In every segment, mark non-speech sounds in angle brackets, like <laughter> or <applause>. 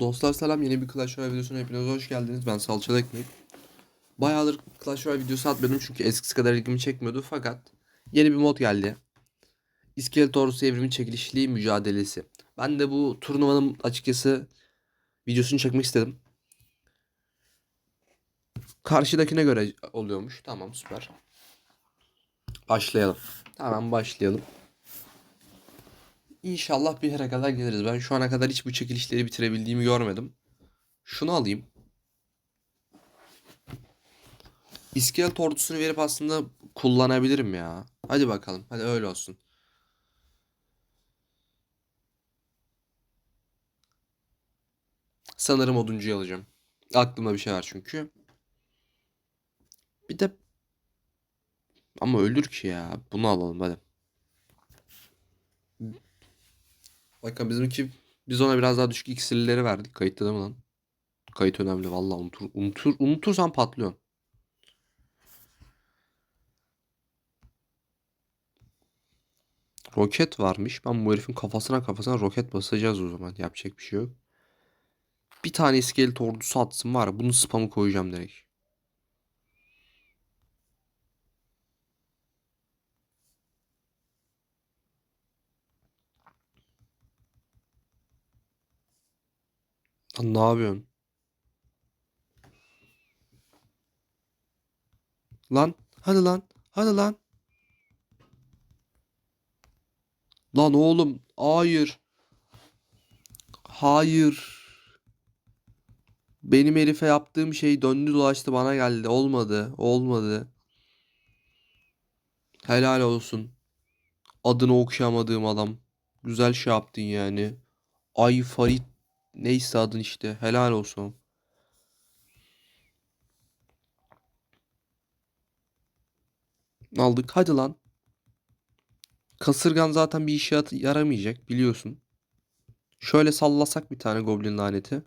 Dostlar selam yeni bir Clash Royale videosuna hepiniz hoş geldiniz. Ben Salçalı Ekmek. Bayağıdır Clash Royale videosu atmıyordum çünkü eskisi kadar ilgimi çekmiyordu fakat yeni bir mod geldi. İskelet Ordusu Evrimi Çekilişliği Mücadelesi. Ben de bu turnuvanın açıkçası videosunu çekmek istedim. Karşıdakine göre oluyormuş. Tamam süper. Başlayalım. Tamam başlayalım. İnşallah bir yere kadar geliriz. Ben şu ana kadar hiç bu çekilişleri bitirebildiğimi görmedim. Şunu alayım. İskelet ordusunu verip aslında kullanabilirim ya. Hadi bakalım. Hadi öyle olsun. Sanırım oduncuyu alacağım. Aklımda bir şey var çünkü. Bir de ama ölür ki ya. Bunu alalım hadi. Bakın bizimki biz ona biraz daha düşük iksirleri verdik. Kayıtta değil mi lan? Kayıt önemli vallahi unutur, unutur, unutursan patlıyorsun. Roket varmış. Ben bu herifin kafasına kafasına roket basacağız o zaman. Yapacak bir şey yok. Bir tane iskelet ordusu atsın var ya. Bunu spamı koyacağım direkt. Lan ne yapıyorsun? Lan hadi lan hadi lan. Lan oğlum hayır. Hayır. Benim herife yaptığım şey döndü dolaştı bana geldi. Olmadı. Olmadı. Helal olsun. Adını okuyamadığım adam. Güzel şey yaptın yani. Ay Farit neyse adın işte. Helal olsun. Aldık. Hadi lan. Kasırgan zaten bir işe yaramayacak biliyorsun. Şöyle sallasak bir tane goblin laneti.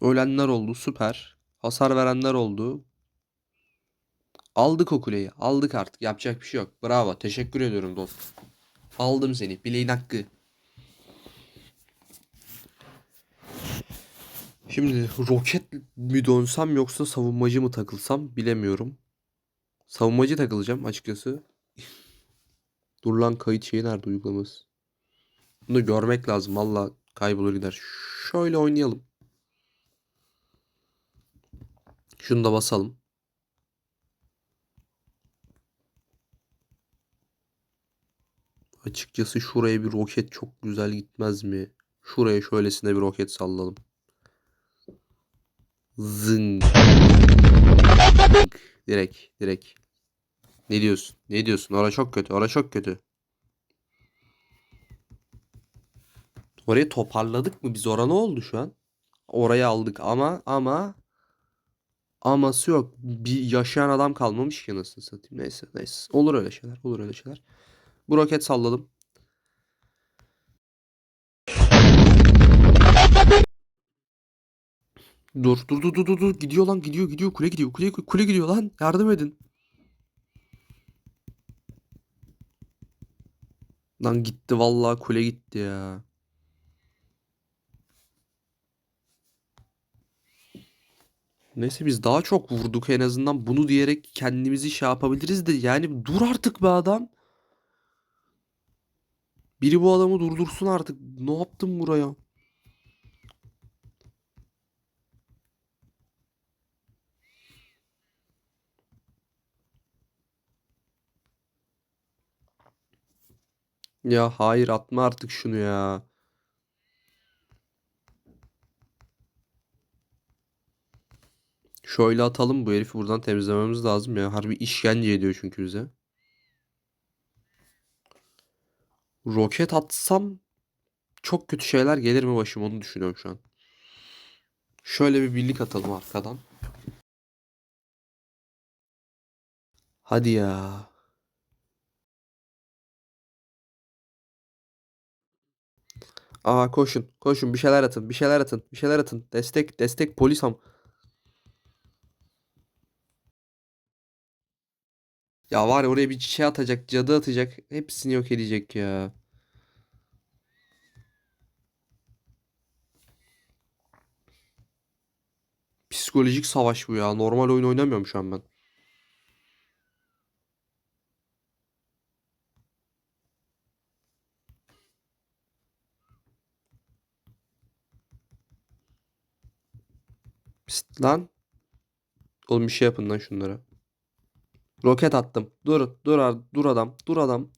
Ölenler oldu süper. Hasar verenler oldu. Aldık o kuleyi. Aldık artık. Yapacak bir şey yok. Bravo. Teşekkür ediyorum dost. Aldım seni. Bileğin hakkı. Şimdi roket mi dönsem yoksa savunmacı mı takılsam bilemiyorum. Savunmacı takılacağım açıkçası. <laughs> Dur lan kayıt şeyi nerede uygulaması? Bunu görmek lazım. Valla kaybolur gider. Şöyle oynayalım. Şunu da basalım. Açıkçası şuraya bir roket çok güzel gitmez mi? Şuraya şöylesine bir roket sallalım. Zing. Direkt, direkt. Ne diyorsun? Ne diyorsun? Ora çok kötü, ora çok kötü. Orayı toparladık mı biz? Ora ne oldu şu an? Orayı aldık ama ama aması yok. Bir yaşayan adam kalmamış ki nasıl satayım. Neyse neyse. Olur öyle şeyler. Olur öyle şeyler. Bu roket salladım. Dur dur dur dur dur. Gidiyor lan gidiyor gidiyor. Kule gidiyor. Kule, kule gidiyor lan. Yardım edin. Lan gitti vallahi kule gitti ya. Neyse biz daha çok vurduk en azından bunu diyerek kendimizi şey yapabiliriz de yani dur artık be adam. Biri bu adamı durdursun artık. Ne yaptın buraya? Ya hayır atma artık şunu ya. Şöyle atalım bu herifi buradan temizlememiz lazım ya. Harbi işkence ediyor çünkü bize. Roket atsam çok kötü şeyler gelir mi başıma onu düşünüyorum şu an. Şöyle bir birlik atalım arkadan. Hadi ya. Aa koşun. Koşun bir şeyler atın. Bir şeyler atın. Bir şeyler atın. Destek. Destek polis ham. Ya var ya oraya bir şey atacak. Cadı atacak. Hepsini yok edecek ya. Psikolojik savaş bu ya. Normal oyun oynamıyorum şu an ben. Pist lan. Oğlum bir şey yapın lan şunlara. Roket attım. Dur, dur, dur adam, dur adam.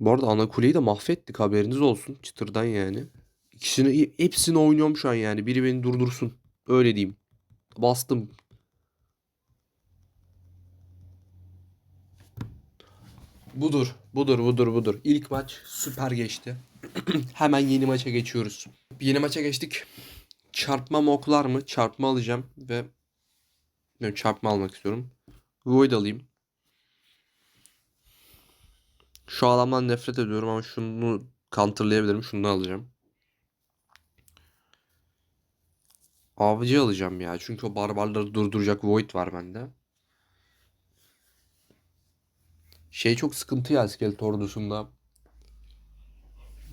Bu arada ana kuleyi de mahvettik haberiniz olsun. Çıtırdan yani. İkisini, hepsini oynuyorum şu an yani. Biri beni durdursun. Öyle diyeyim. Bastım. Budur, budur, budur, budur. İlk maç süper geçti. <clears throat> Hemen yeni maça geçiyoruz. Yeni maça geçtik. Çarpma mı oklar mı? Çarpma alacağım ve Bilmiyorum, çarpma almak istiyorum. Void alayım. Şu adamdan nefret ediyorum ama şunu counterlayabilirim. Şunu alacağım. Avcı alacağım ya. Çünkü o barbarları durduracak Void var bende. Şey çok sıkıntı ya iskelet ordusunda.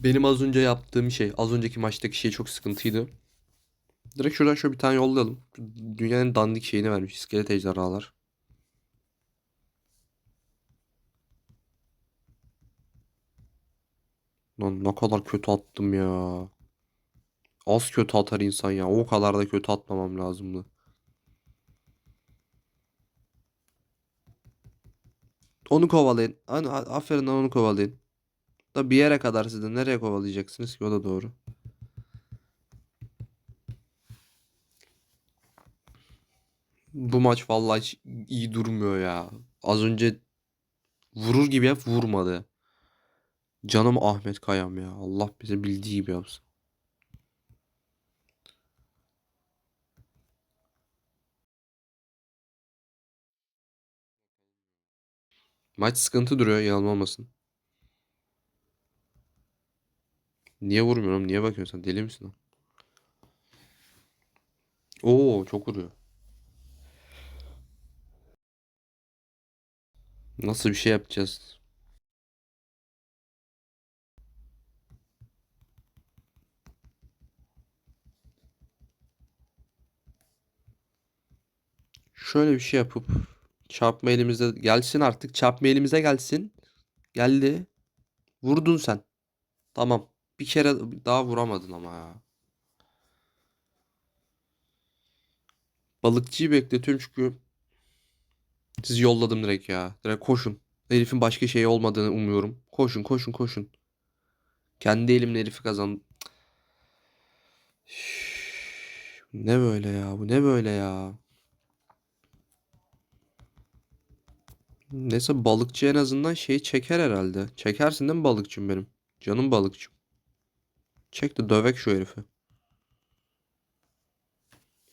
Benim az önce yaptığım şey, az önceki maçtaki şey çok sıkıntıydı. Direkt şuradan şöyle bir tane yollayalım. Dünyanın dandik şeyini vermiş. iskelet ejderhalar. Lan ne kadar kötü attım ya. Az kötü atar insan ya. O kadar da kötü atmamam lazımdı. Onu kovalayın. Aferin onu kovalayın. Da bir yere kadar siz de nereye kovalayacaksınız ki o da doğru. Bu maç vallahi hiç iyi durmuyor ya. Az önce vurur gibi hep vurmadı. Canım Ahmet Kayam ya. Allah bize bildiği gibi yapsın. Maç sıkıntı duruyor yanılmamasın. Niye vurmuyorum? Niye bakıyorsun sen? Deli misin lan? Oo çok vuruyor. Nasıl bir şey yapacağız? Şöyle bir şey yapıp çarpma elimize gelsin artık. Çarpma elimize gelsin. Geldi. Vurdun sen. Tamam. Bir kere daha vuramadın ama ya. Balıkçıyı bekletiyorum çünkü sizi yolladım direkt ya. Direkt koşun. Herifin başka şey olmadığını umuyorum. Koşun koşun koşun. Kendi elimle herifi kazan. Ne böyle ya? Bu ne böyle ya? Neyse balıkçı en azından şeyi çeker herhalde. Çekersin değil mi balıkçım benim? Canım balıkçım. Çek de dövek şu herifi.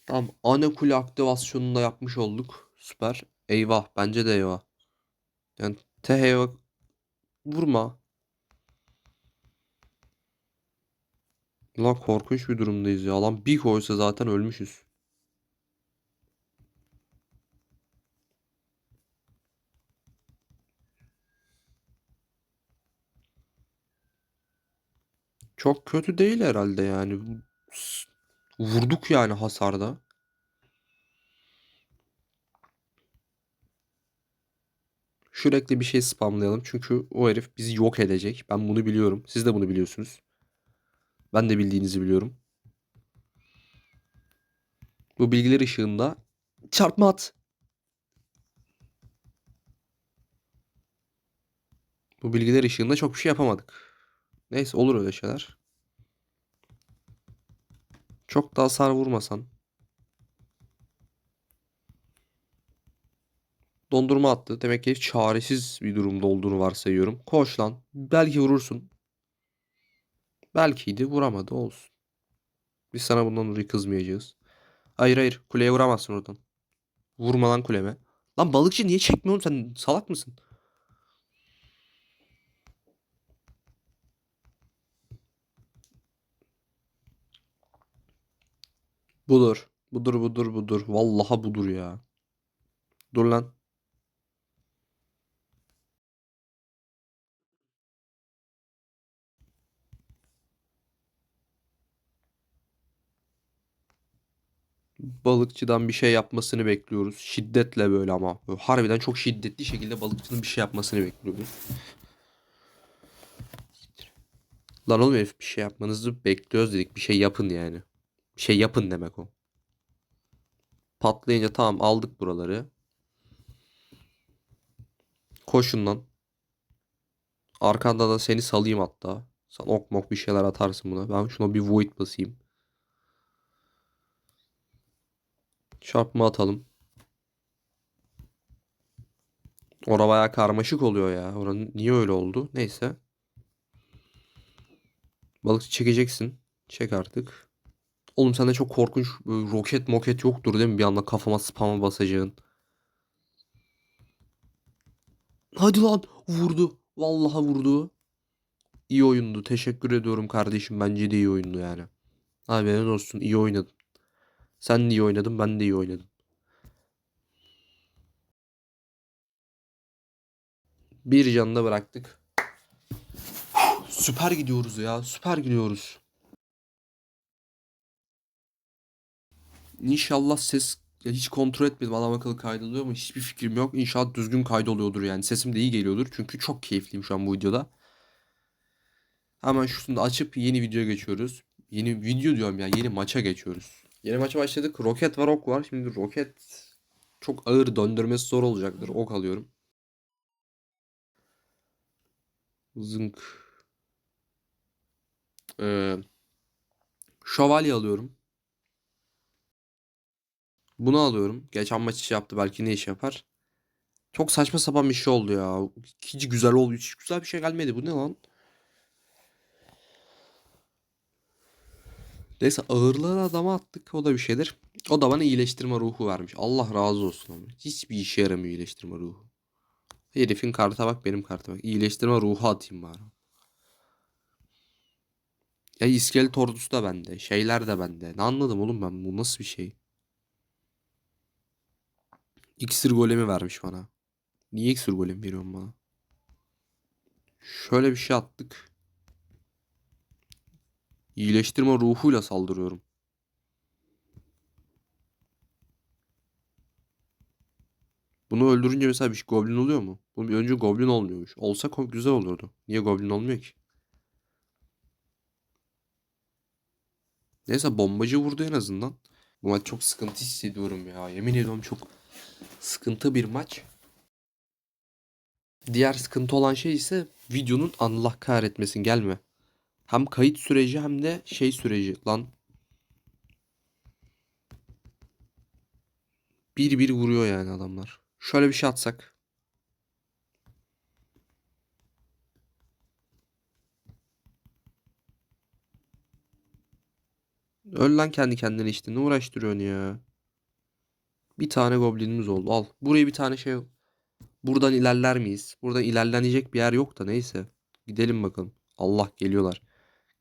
Tamam. Ana kule aktivasyonunu da yapmış olduk. Süper. Eyvah. Bence de eyvah. Yani te eyvah. Vurma. Lan korkunç bir durumdayız ya. Lan bir koysa zaten ölmüşüz. Çok kötü değil herhalde yani. Vurduk yani hasarda. Sürekli bir şey spamlayalım. Çünkü o herif bizi yok edecek. Ben bunu biliyorum. Siz de bunu biliyorsunuz. Ben de bildiğinizi biliyorum. Bu bilgiler ışığında çarpma at. Bu bilgiler ışığında çok bir şey yapamadık. Neyse olur öyle şeyler. Çok da hasar vurmasan. Dondurma attı. Demek ki çaresiz bir durumda olduğunu varsayıyorum. Koş lan. Belki vurursun. Belkiydi. Vuramadı. Olsun. Biz sana bundan dolayı kızmayacağız. Hayır hayır. Kuleye vuramazsın oradan. Vurma lan kuleme. Lan balıkçı niye çekmiyorsun sen? Salak mısın? Budur. Budur budur budur. Vallaha budur ya. Dur lan. balıkçıdan bir şey yapmasını bekliyoruz. Şiddetle böyle ama. Böyle harbiden çok şiddetli şekilde balıkçının bir şey yapmasını bekliyoruz. Lan oğlum herif bir şey yapmanızı bekliyoruz dedik. Bir şey yapın yani. Şey yapın demek o. Patlayınca tamam aldık buraları. Koşun lan. Arkanda da seni salayım hatta. Sen ok mok bir şeyler atarsın buna. Ben şuna bir void basayım. Çarpma atalım. Ora bayağı karmaşık oluyor ya. Oranın niye öyle oldu? Neyse. Balıkçı çekeceksin. Çek artık. Oğlum sende çok korkunç roket moket yoktur değil mi? Bir anda kafama spam'a basacağın. Hadi lan vurdu. Vallahi vurdu. İyi oyundu. Teşekkür ediyorum kardeşim. Bence de iyi oyundu yani. Haberin olsun. iyi oynadın. Sen de iyi oynadın. Ben de iyi oynadım. Bir canı da bıraktık. Süper gidiyoruz ya. Süper gidiyoruz. İnşallah ses ya hiç kontrol etmedim adam akıllı kaydoluyor mu hiçbir fikrim yok. İnşallah düzgün kaydoluyordur yani. Sesim de iyi geliyordur. Çünkü çok keyifliyim şu an bu videoda. Hemen şunu da açıp yeni videoya geçiyoruz. Yeni video diyorum ya yeni maça geçiyoruz. Yeni maça başladık. Roket var ok var. Şimdi roket çok ağır döndürmesi zor olacaktır. Ok alıyorum. Zınk. Ee, şövalye alıyorum. Bunu alıyorum. Geçen maç iş yaptı. Belki ne iş yapar. Çok saçma sapan bir şey oldu ya. Hiç güzel oldu. Hiç güzel bir şey gelmedi. Bu ne lan? Neyse ağırlığı adama attık. O da bir şeydir. O da bana iyileştirme ruhu vermiş. Allah razı olsun ama. Hiçbir işe yaramıyor iyileştirme ruhu. Herifin karta bak benim karta bak. İyileştirme ruhu atayım bari. Ya iskelet ordusu da bende. Şeyler de bende. Ne anladım oğlum ben? Bu nasıl bir şey? İksir golemi vermiş bana. Niye iksir golemi veriyorsun bana? Şöyle bir şey attık. İyileştirme ruhuyla saldırıyorum. Bunu öldürünce mesela bir şey goblin oluyor mu? Bu bir önce goblin olmuyormuş. Olsa çok güzel olurdu. Niye goblin olmuyor ki? Neyse bombacı vurdu en azından. Bu maç çok sıkıntı hissediyorum ya. Yemin ediyorum çok sıkıntı bir maç. Diğer sıkıntı olan şey ise videonun Allah kahretmesin gelme. Hem kayıt süreci hem de şey süreci lan. Bir bir vuruyor yani adamlar. Şöyle bir şey atsak. Öl lan kendi kendine işte. Ne uğraştırıyorsun ya? Bir tane goblinimiz oldu. Al. Buraya bir tane şey Buradan ilerler miyiz? Buradan ilerlenecek bir yer yok da neyse. Gidelim bakalım. Allah geliyorlar.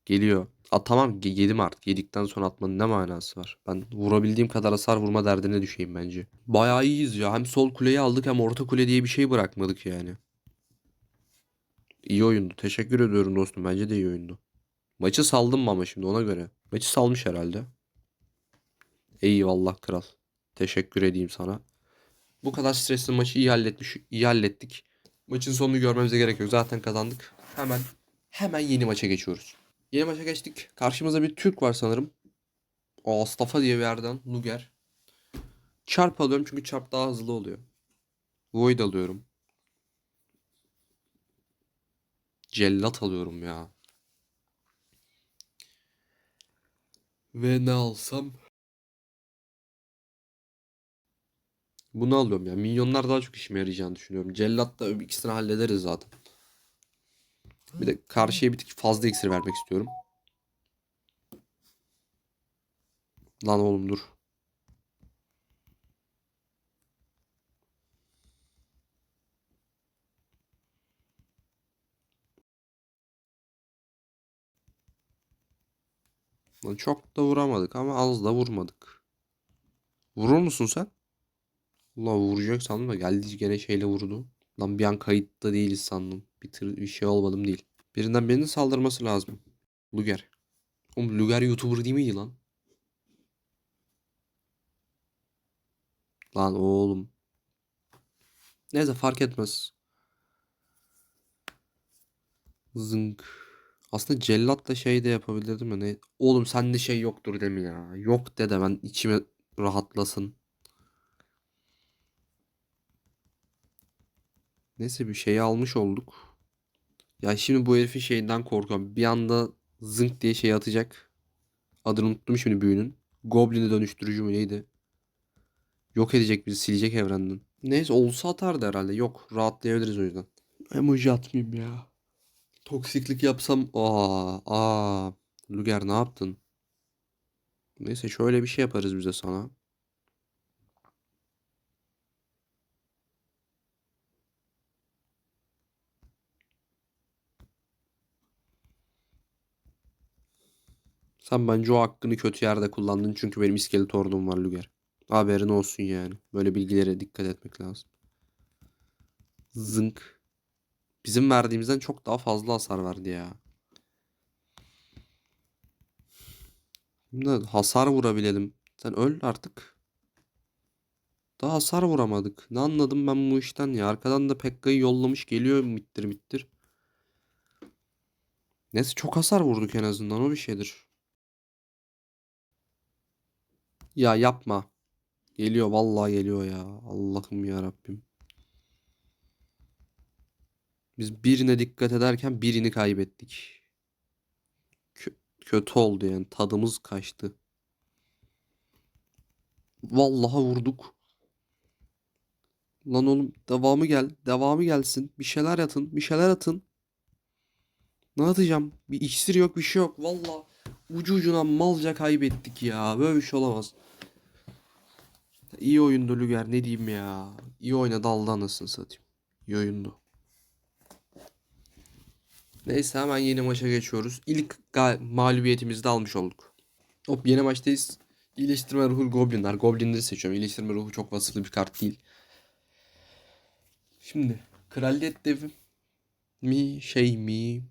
Geliyor. A tamam yedim artık. Yedikten sonra atmanın ne manası var? Ben vurabildiğim kadar hasar vurma derdine düşeyim bence. Bayağı iyiyiz ya. Hem sol kuleyi aldık hem orta kule diye bir şey bırakmadık yani. İyi oyundu. Teşekkür ediyorum dostum. Bence de iyi oyundu. Maçı saldım mı ama şimdi ona göre. Maçı salmış herhalde. Eyvallah kral. Teşekkür edeyim sana. Bu kadar stresli maçı iyi halletmiş, iyi hallettik. Maçın sonunu görmemize gerek yok. Zaten kazandık. Hemen hemen yeni maça geçiyoruz. Yeni maça geçtik. Karşımızda bir Türk var sanırım. O Astafa diye bir yerden Luger. Çarp alıyorum çünkü çarp daha hızlı oluyor. Void alıyorum. Cellat alıyorum ya. Ve ne alsam? Bunu alıyorum ya. Minyonlar daha çok işime yarayacağını düşünüyorum. Cellat da ikisini hallederiz zaten. Bir de karşıya bir tık fazla iksir vermek istiyorum. Lan oğlum dur. Çok da vuramadık ama az da vurmadık. Vurur musun sen? Allah vuracak sandım da geldi gene şeyle vurdu. Lan bir an kayıtta değiliz sandım. Bir, tır, bir şey olmadım değil. Birinden birinin saldırması lazım. Luger. Oğlum Luger YouTuber değil miydi lan? Lan oğlum. Neyse fark etmez. Zınk. Aslında cellatla şey de yapabilirdim ya. Ne? Oğlum sende şey yoktur değil mi ya? Yok de de ben içime rahatlasın. Neyse bir şeyi almış olduk. Ya şimdi bu herifin şeyinden korkuyorum. Bir anda zınk diye şey atacak. Adını unuttum şimdi büyünün. Goblin'e dönüştürücü mü neydi? Yok edecek bizi silecek evrenden. Neyse olsa atardı herhalde. Yok rahatlayabiliriz o yüzden. Emoji atmayayım ya. Toksiklik yapsam aa aa Luger ne yaptın? Neyse şöyle bir şey yaparız bize sana. Sen bence o hakkını kötü yerde kullandın çünkü benim iskelet ordum var Luger. Haberin olsun yani. Böyle bilgilere dikkat etmek lazım. Zınk. Bizim verdiğimizden çok daha fazla hasar verdi ya. Şimdi hasar vurabilelim. Sen öl artık. Daha hasar vuramadık. Ne anladım ben bu işten ya. Arkadan da Pekka'yı yollamış geliyor mittir mittir. Neyse çok hasar vurduk en azından o bir şeydir. Ya yapma. Geliyor vallahi geliyor ya. Allah'ım ya Rabbim. Biz birine dikkat ederken birini kaybettik. Kö- kötü oldu yani. Tadımız kaçtı. Vallahi vurduk. Lan oğlum devamı gel. Devamı gelsin. Bir şeyler atın. Bir şeyler atın. Ne atacağım? Bir iksir yok bir şey yok. Vallahi ucu ucuna malca kaybettik ya. Böyle bir şey olamaz. İyi oyundu Lüger ne diyeyim ya. İyi oynadı Allah anasını satayım. İyi oyundu. Neyse hemen yeni maça geçiyoruz. İlk gal- mağlubiyetimizi de almış olduk. Hop yeni maçtayız. İyileştirme ruhu Goblinler. Goblinleri seçiyorum. İyileştirme ruhu çok vasıflı bir kart değil. Şimdi kraliyet devi mi şey mi?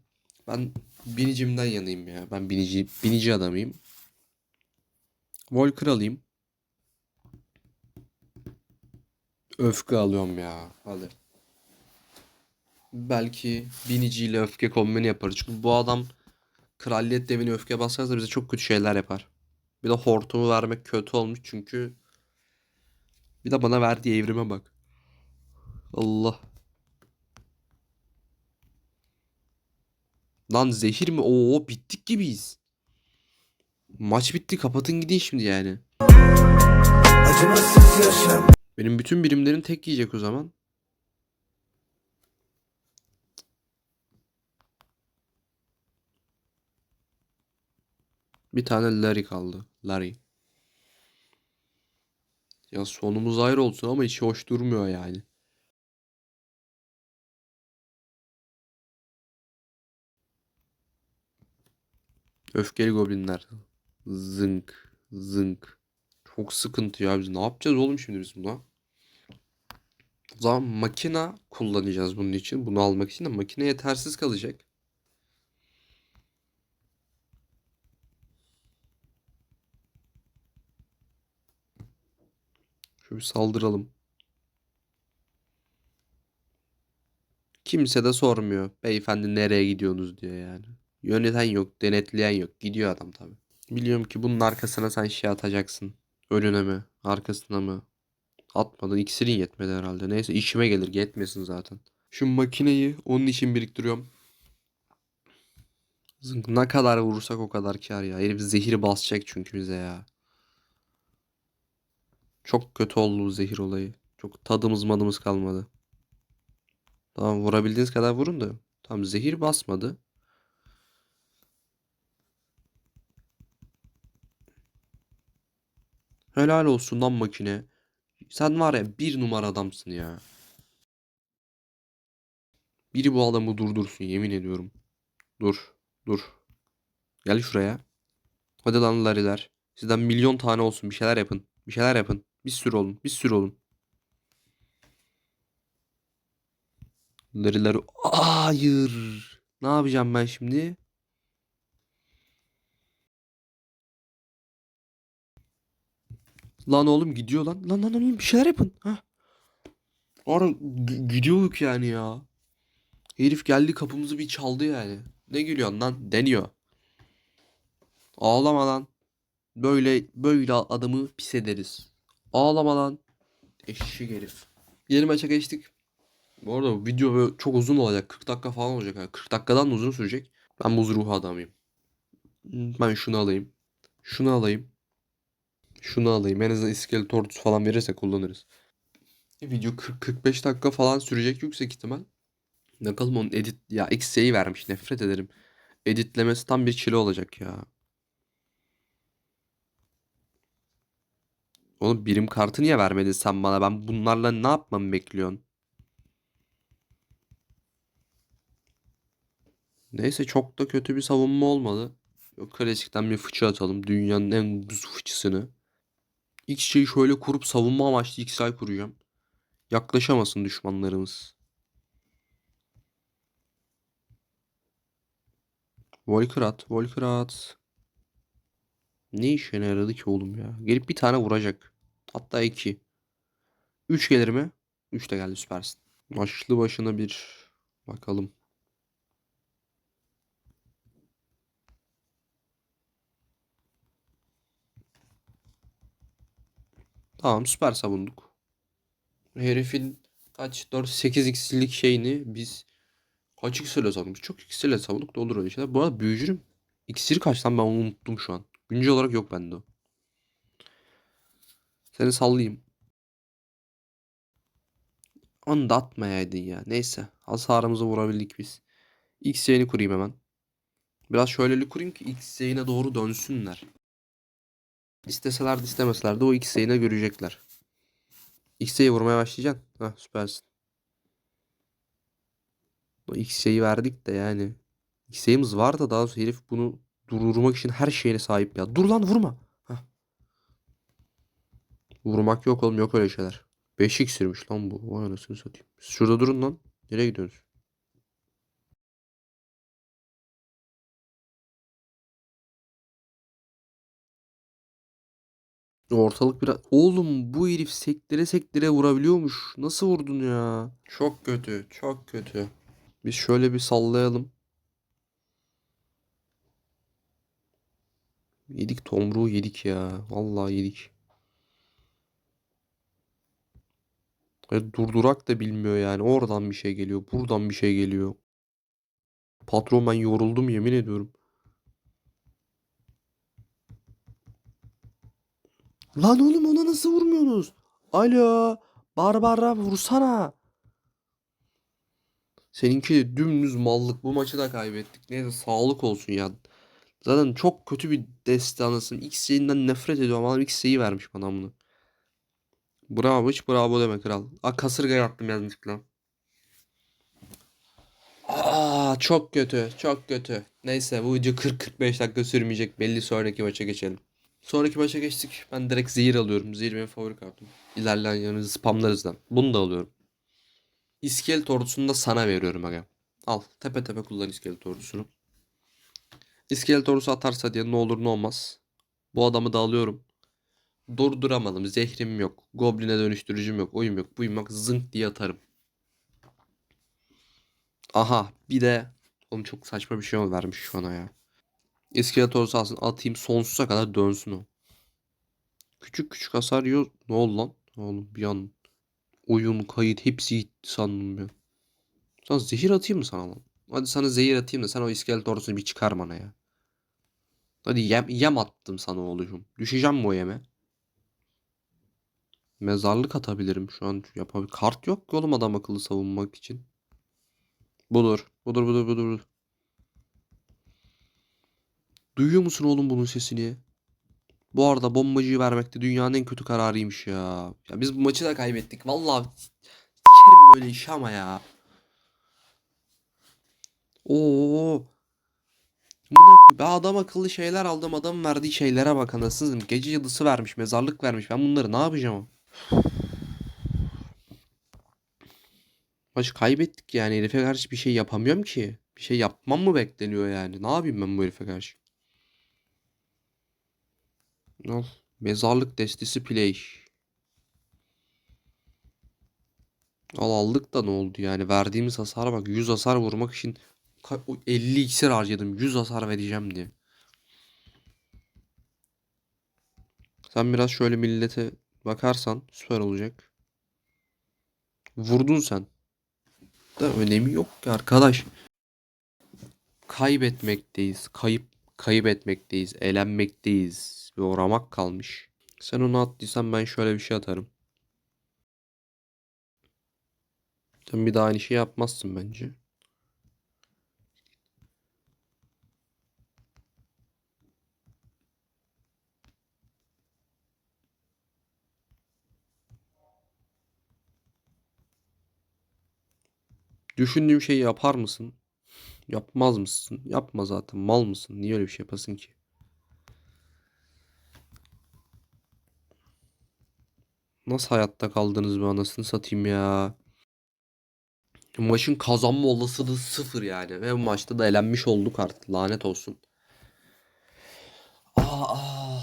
Ben binicimden yanayım ya. Ben binici binici adamıyım. Volker alayım. Öfke alıyorum ya. Hadi. Belki biniciyle öfke kombini yaparız. Çünkü bu adam kraliyet devine öfke basarsa bize çok kötü şeyler yapar. Bir de hortumu vermek kötü olmuş çünkü bir de bana verdiği evrime bak. Allah. Lan zehir mi? Oo bittik gibiyiz. Maç bitti kapatın gidin şimdi yani. Acımasız yaşam Benim bütün birimlerim tek yiyecek o zaman. Bir tane Larry kaldı. Larry. Ya sonumuz ayrı olsun ama hiç hoş durmuyor yani. Öfkeli goblinler. Zınk. Zınk. Çok sıkıntı ya biz. Ne yapacağız oğlum şimdi biz buna? O zaman makina kullanacağız bunun için. Bunu almak için de makine yetersiz kalacak. Şöyle bir saldıralım. Kimse de sormuyor. Beyefendi nereye gidiyorsunuz diyor yani. Yöneten yok, denetleyen yok. Gidiyor adam tabii. Biliyorum ki bunun arkasına sen şey atacaksın. Önüne mi? Arkasına mı? Atmadın. İksirin yetmedi herhalde. Neyse işime gelir. Yetmesin zaten. Şu makineyi onun için biriktiriyorum. Zınk, Ne kadar vurursak o kadar kar ya. Herif zehir basacak çünkü bize ya. Çok kötü oldu bu zehir olayı. Çok tadımız madımız kalmadı. Tamam vurabildiğiniz kadar vurun da. Tamam zehir basmadı. Helal olsun lan makine. Sen var ya bir numara adamsın ya. Biri bu adamı durdursun yemin ediyorum. Dur. Dur. Gel şuraya. Hadi lan lariler. Sizden milyon tane olsun. Bir şeyler yapın. Bir şeyler yapın. Bir sürü olun. Bir sürü olun. Lariler. Hayır. Ne yapacağım ben şimdi? Lan oğlum gidiyor lan. Lan lan oğlum bir şeyler yapın. Ha. G- gidiyorduk yani ya. Herif geldi kapımızı bir çaldı yani. Ne gülüyorsun lan? Deniyor. Ağlama lan. Böyle böyle adamı pis ederiz. Ağlama lan. Eşek herif. Yeni maça geçtik. Bu arada bu video böyle çok uzun olacak. 40 dakika falan olacak. Yani 40 dakikadan da uzun sürecek. Ben buz ruhu adamıyım. Ben şunu alayım. Şunu alayım. Şunu alayım. En azından iskelet ordusu falan verirse kullanırız. Video 40-45 dakika falan sürecek yüksek ihtimal. Bakalım onun edit... Ya X'yi vermiş. Nefret ederim. Editlemesi tam bir çile olacak ya. Oğlum birim kartı niye vermedin sen bana? Ben bunlarla ne yapmamı bekliyorsun? Neyse çok da kötü bir savunma olmadı. Klasikten bir fıçı atalım. Dünyanın en buz fıçısını. Şeyi şöyle kurup savunma amaçlı X-Ray kuracağım. Yaklaşamasın düşmanlarımız. Volker at, Volker at. Ne işine yaradı ki oğlum ya? Gelip bir tane vuracak. Hatta iki. Üç gelir mi? Üç de geldi süpersin. Başlı başına bir bakalım. Tamam süper savunduk. Herifin kaç 4 8 x'lik şeyini biz kaç x'le savunduk? Çok x'le savunduk da olur öyle şeyler. Bu arada büyücünün iksiri kaç lan ben onu unuttum şu an. Güncel olarak yok bende o. Seni sallayayım. Onu da atmayaydın ya. Neyse. Hasarımızı vurabildik biz. X yayını kurayım hemen. Biraz şöyleli kurayım ki X yayına doğru dönsünler. İsteseler de istemeseler de o X yayına görecekler. X'e vurmaya başlayacaksın. Hah süpersin. O X'e'yi verdik de yani. X'e'imiz var da daha doğrusu herif bunu durdurmak için her şeyine sahip ya. Dur lan vurma. Hah. Vurmak yok oğlum yok öyle şeyler. 5 iksirmiş lan bu. Vay anasını satayım. Siz şurada durun lan. Nereye gidiyorsunuz? Ortalık biraz... Oğlum bu herif sektire sektire vurabiliyormuş. Nasıl vurdun ya? Çok kötü. Çok kötü. Biz şöyle bir sallayalım. Yedik tomruğu yedik ya. Vallahi yedik. E, durdurak da bilmiyor yani. Oradan bir şey geliyor. Buradan bir şey geliyor. Patron ben yoruldum yemin ediyorum. Lan oğlum ona nasıl vurmuyorsunuz? Alo. Barbara vursana. Seninki de dümdüz mallık. Bu maçı da kaybettik. Neyse sağlık olsun ya. Zaten çok kötü bir destanısın. X yayından nefret ediyorum. Adam X yayı vermiş bana bunu. Bravo hiç bravo deme kral. Aa kasırga yaptım yanlışlıkla. Aa çok kötü. Çok kötü. Neyse bu video 40-45 dakika sürmeyecek. Belli sonraki maça geçelim. Sonraki maça geçtik. Ben direkt zehir alıyorum. Zehir benim favori kartım. İlerleyen yanımızı spamlarızdan. Bunu da alıyorum. İskelet ordusunu da sana veriyorum aga. Al. Tepe tepe kullan iskelet ordusunu. İskelet ordusu atarsa diye ne olur ne olmaz. Bu adamı da alıyorum. Durduramadım. Zehrim yok. Goblin'e dönüştürücüm yok. Oyum yok. Buyum yok. Zınk diye atarım. Aha. Bir de oğlum çok saçma bir şey vermiş şu ana ya. İskelet ordusu alsın. Atayım sonsuza kadar dönsün o. Küçük küçük hasar yiyor. Ne oldu lan? Oğlum bir an oyun kayıt hepsi gitti sandım ben. Sana zehir atayım mı sana lan? Hadi sana zehir atayım da sen o iskelet ordusunu bir çıkar bana ya. Hadi yem, yem attım sana oğlum. Düşeceğim mi o yeme? Mezarlık atabilirim şu an. Yapabil Kart yok ki oğlum adam akıllı savunmak için. Budur. Budur budur budur. budur. Duyuyor musun oğlum bunun sesini? Bu arada bombacıyı vermek de dünyanın en kötü kararıymış ya. Ya biz bu maçı da kaybettik. Vallahi sikerim böyle iş ama ya. Oo. Ben adam akıllı şeyler aldım. Adamın verdiği şeylere bak anasını satayım. Gece yıldızı vermiş, mezarlık vermiş. Ben bunları ne yapacağım? Maçı kaybettik yani. Herife karşı bir şey yapamıyorum ki. Bir şey yapmam mı bekleniyor yani? Ne yapayım ben bu herife karşı? Al. Mezarlık destesi play. Al aldık da ne oldu yani verdiğimiz hasara bak 100 hasar vurmak için ka- o 50 iksir harcadım 100 hasar vereceğim diye. Sen biraz şöyle millete bakarsan süper olacak. Vurdun sen. Da önemi yok ki arkadaş. Kaybetmekteyiz. Kayıp kaybetmekteyiz. Elenmekteyiz. Bir uğramak kalmış. Sen onu attıysan ben şöyle bir şey atarım. Sen bir daha aynı şey yapmazsın bence. Düşündüğüm şeyi yapar mısın? Yapmaz mısın? Yapma zaten. Mal mısın? Niye öyle bir şey yapasın ki? Nasıl hayatta kaldınız be anasını satayım ya. Maçın kazanma olasılığı sıfır yani. Ve bu maçta da elenmiş olduk artık. Lanet olsun. Aa, aa.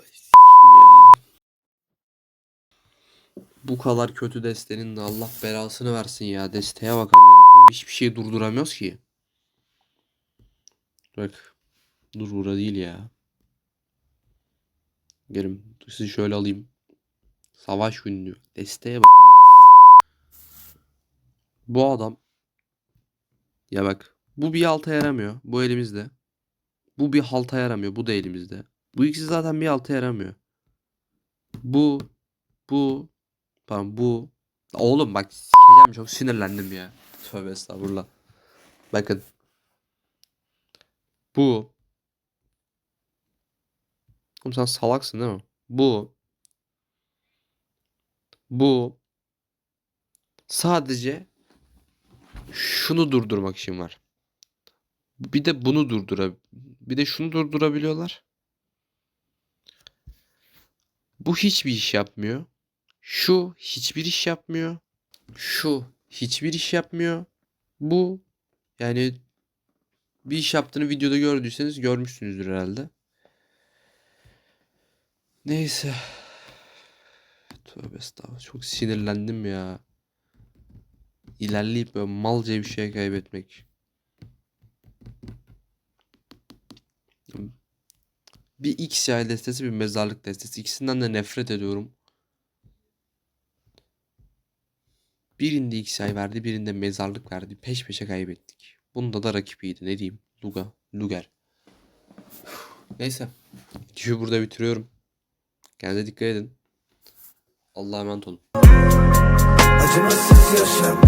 Ay, s**eyim ya. Bu kadar kötü destenin de Allah belasını versin ya. Desteğe bak amına koyayım. Hiçbir şey durduramıyoruz ki. Bak. Dur bura değil ya. Gelin sizi şöyle alayım. Savaş günlüğü. Desteğe bak. Bu adam ya bak bu bir halta yaramıyor. Bu elimizde. Bu bir halta yaramıyor. Bu da elimizde. Bu ikisi zaten bir halta yaramıyor. Bu bu tamam bu oğlum bak s**eceğim çok sinirlendim ya. Tövbe estağfurullah. Bakın. Bu Oğlum sen salaksın değil mi? Bu bu sadece şunu durdurmak için var. Bir de bunu durdura bir de şunu durdurabiliyorlar. Bu hiçbir iş yapmıyor. Şu hiçbir iş yapmıyor. Şu hiçbir iş yapmıyor. Bu yani bir iş yaptığını videoda gördüyseniz görmüşsünüzdür herhalde. Neyse. Tövbe estağfurullah. Çok sinirlendim ya. İlerleyip böyle malca bir şey kaybetmek. Bir X yay destesi bir mezarlık destesi. İkisinden de nefret ediyorum. Birinde X yay verdi, birinde mezarlık verdi. Peş peşe kaybettik. Bunda da rakip iyiydi. Ne diyeyim? Luga, Luger. Neyse. Videoyu burada bitiriyorum. Kendinize dikkat edin. Allah'a emanet olun. Acımasız yaşam